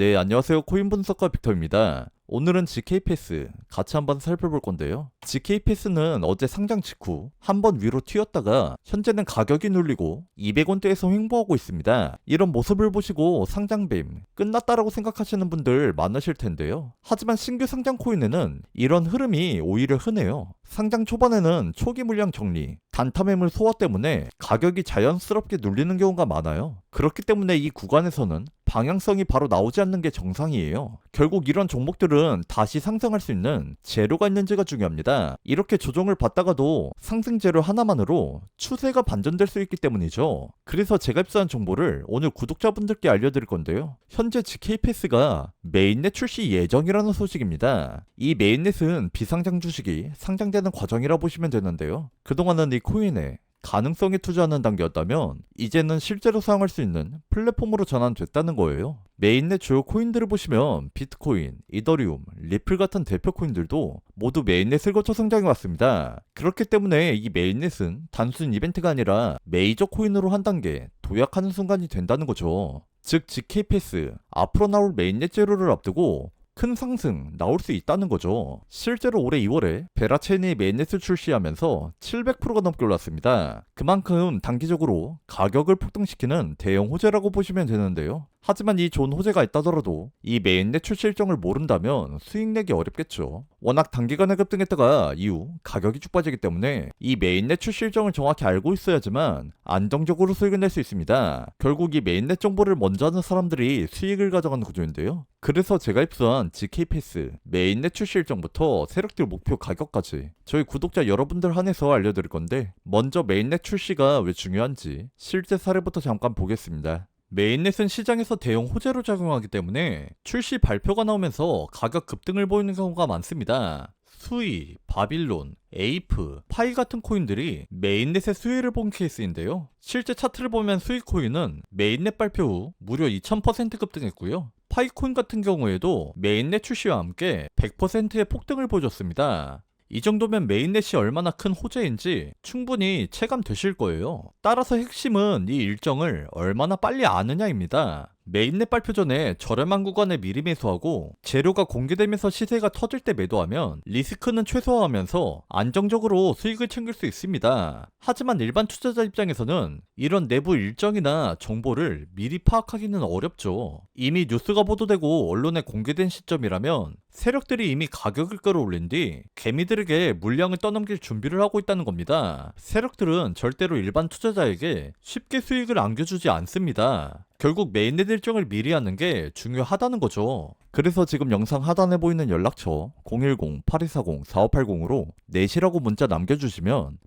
네, 안녕하세요. 코인 분석가 빅터입니다. 오늘은 GK패스 같이 한번 살펴볼 건데요. GK패스는 어제 상장 직후 한 번 위로 튀었다가 현재는 가격이 눌리고 200원대에서 횡보하고 있습니다. 이런 모습을 보시고 상장빔 끝났다라고 생각하시는 분들 많으실 텐데요. 하지만 신규 상장 코인에는 이런 흐름이 오히려 흔해요. 상장 초반에는 초기 물량 정리, 단타 매물 소화 때문에 가격이 자연스럽게 눌리는 경우가 많아요. 그렇기 때문에 이 구간에서는 방향성이 바로 나오지 않는 게 정상이에요. 결국 이런 종목들은 다시 상승할 수 있는 재료가 있는지가 중요합니다. 이렇게 조정을 받다가도 상승 재료 하나만으로 추세가 반전될 수 있기 때문이죠. 그래서 제가 입수한 정보를 오늘 구독자분들께 알려드릴 건데요. 현재 GK패스가 메인넷 출시 예정이라는 소식입니다. 이 메인넷은 비상장 주식이 상장되는 과정이라 보시면 되는데요. 그동안은 이 코인에 가능성에 투자하는 단계였다면 이제는 실제로 사용할 수 있는 플랫폼으로 전환됐다는 거예요. 메인넷 주요 코인들을 보시면 비트코인, 이더리움, 리플 같은 대표 코인들도 모두 메인넷을 거쳐 성장해 왔습니다. 그렇기 때문에 이 메인넷은 단순 이벤트가 아니라 메이저 코인으로 한 단계 도약하는 순간이 된다는 거죠. 즉 GK패스 앞으로 나올 메인넷 제로를 앞두고 큰 상승 나올 수 있다는 거죠. 실제로 올해 2월에 베라체인이 메인넷을 출시하면서 700%가 넘게 올랐습니다. 그만큼 단기적으로 가격을 폭등시키는 대형 호재라고 보시면 되는데요. 하지만 이 좋은 호재가 있다더라도 이 메인넷 출시 일정을 모른다면 수익 내기 어렵겠죠. 워낙 단기간에 급등했다가 이후 가격이 쭉 빠지기 때문에 이 메인넷 출시 일정을 정확히 알고 있어야지만 안정적으로 수익을 낼 수 있습니다. 결국 이 메인넷 정보를 먼저 하는 사람들이 수익을 가져가는 구조인데요. 그래서 제가 입수한 GK패스 메인넷 출시 일정부터 세력들 목표 가격까지 저희 구독자 여러분들 한해서 알려드릴 건데 먼저 메인넷 출시가 왜 중요한지 실제 사례부터 잠깐 보겠습니다. 메인넷은 시장에서 대형 호재로 작용하기 때문에 출시 발표가 나오면서 가격 급등을 보이는 경우가 많습니다. 수이, 바빌론, 에이프, 파이 같은 코인들이 메인넷의 수혜를 본 케이스인데요. 실제 차트를 보면 수이 코인은 메인넷 발표 후 무려 2000% 급등했고요. 파이코인 같은 경우에도 메인넷 출시와 함께 100%의 폭등을 보여줬습니다. 이 정도면 메인넷이 얼마나 큰 호재인지 충분히 체감되실 거예요. 따라서 핵심은 이 일정을 얼마나 빨리 아느냐입니다. 메인넷 발표 전에 저렴한 구간에 미리 매수하고 재료가 공개되면서 시세가 터질 때 매도하면 리스크는 최소화하면서 안정적으로 수익을 챙길 수 있습니다. 하지만 일반 투자자 입장에서는 이런 내부 일정이나 정보를 미리 파악하기는 어렵죠. 이미 뉴스가 보도되고 언론에 공개된 시점이라면 세력들이 이미 가격을 끌어올린 뒤 개미들에게 물량을 떠넘길 준비를 하고 있다는 겁니다. 세력들은 절대로 일반 투자 자에게 쉽게 수익을 안겨주지 않습니다. 결국 메인넷 일정을 미리 하는 게 중요하다는 거죠. 그래서 지금 영상 하단에 보이는 연락처 010-8240-4580으로 넷이라고 문자 남겨주시면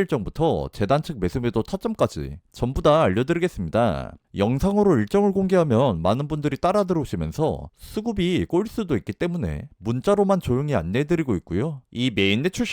일정부터 재단 측 매수 매도 타점까지 전부 다 알려드리겠습니다. 영상으로 일정을 공개하면 많은 분들이 따라 들어오시면서 수급이 꼬일 수도 있기 때문에 문자로만 조용히 안내해드리고 있고요. 이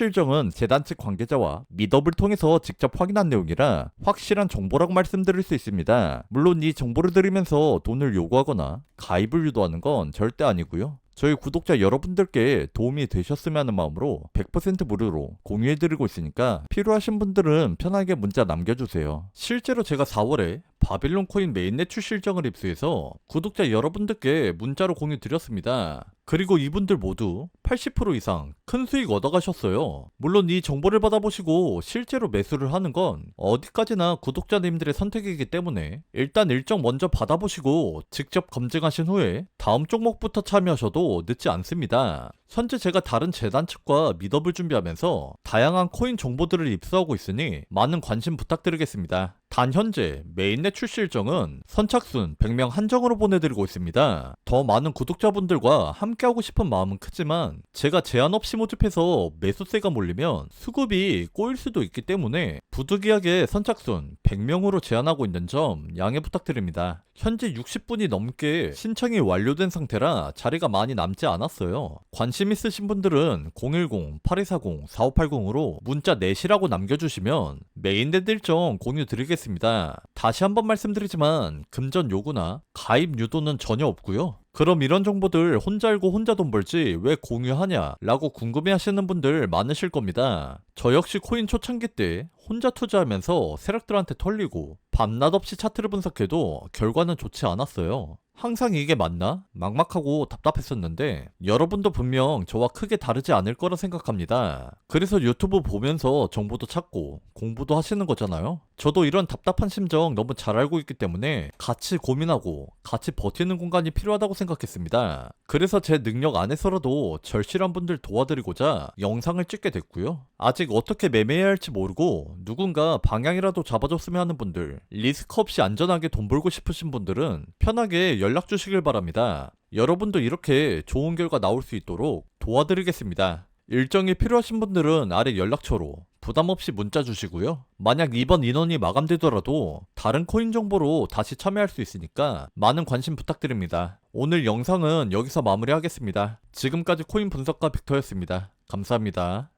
일정은 재단 측 관계자와 미더블 통해서 직접 확인한 내용이라 확실한 정보라고 말씀드릴 수 있습니다. 물론 이 정보를 드리면서 돈을 요구하거나 가입을 유도하는 건 절대 아니고요. 저희 구독자 여러분들께 도움이 되셨으면 하는 마음으로 100% 무료로 공유해드리고 있으니까 필요하신 분들은 편하게 문자 남겨주세요. 실제로 제가 4월에 바빌론 코인 메인넷 출시 일정을 입수해서 구독자 여러분들께 문자로 공유 드렸습니다. 그리고 이분들 모두 80% 이상 큰 수익 얻어가셨어요. 물론 이 정보를 받아보시고 실제로 매수를 하는 건 어디까지나 구독자님들의 선택이기 때문에 일단 일정 먼저 받아보시고 직접 검증하신 후에 다음 종목부터 참여하셔도 늦지 않습니다. 현재 제가 다른 재단 측과 미더블 준비하면서 다양한 코인 정보들을 입수하고 있으니 많은 관심 부탁드리겠습니다. 단 현재 메인넷 출시 일정은 선착순 100명 한정으로 보내드리고 있습니다. 더 많은 구독자분들과 함께하고 싶은 마음은 크지만 제가 제한 없이 모집해서 매수세가 몰리면 수급이 꼬일 수도 있기 때문에 부득이하게 선착순 100명으로 제한하고 있는 점 양해 부탁드립니다. 현재 60분이 넘게 신청이 완료된 상태라 자리가 많이 남지 않았어요. 관심 있으신 분들은 010-8240-4580으로 문자 넷이라고 남겨주시면 메인넷 일정 공유 드리겠습니다. 다시 한번 말씀드리지만 금전 요구나 가입 유도는 전혀 없고요. 그럼 이런 정보들 혼자 알고 혼자 돈 벌지 왜 공유하냐? 라고 궁금해 하시는 분들 많으실 겁니다. 저 역시 코인 초창기 때 혼자 투자하면서 세력들한테 털리고 밤낮 없이 차트를 분석해도 결과는 좋지 않았어요. 항상 이게 맞나? 막막하고 답답했었는데 여러분도 분명 저와 크게 다르지 않을 거라 생각합니다. 그래서 유튜브 보면서 정보도 찾고 공부도 하시는 거잖아요. 저도 이런 답답한 심정 너무 잘 알고 있기 때문에 같이 고민하고 같이 버티는 공간이 필요하다고 생각했습니다. 그래서 제 능력 안에서라도 절실한 분들 도와드리고자 영상을 찍게 됐고요. 아직 어떻게 매매해야 할지 모르고 누군가 방향이라도 잡아줬으면 하는 분들, 리스크 없이 안전하게 돈 벌고 싶으신 분들은 편하게 연락 주시길 바랍니다. 여러분도 이렇게 좋은 결과 나올 수 있도록 도와드리겠습니다. 일정이 필요하신 분들은 아래 연락처로 부담 없이 문자 주시고요. 만약 이번 인원이 마감되더라도 다른 코인 정보로 다시 참여할 수 있으니까 많은 관심 부탁드립니다. 오늘 영상은 여기서 마무리하겠습니다. 지금까지 코인 분석가 빅터였습니다. 감사합니다.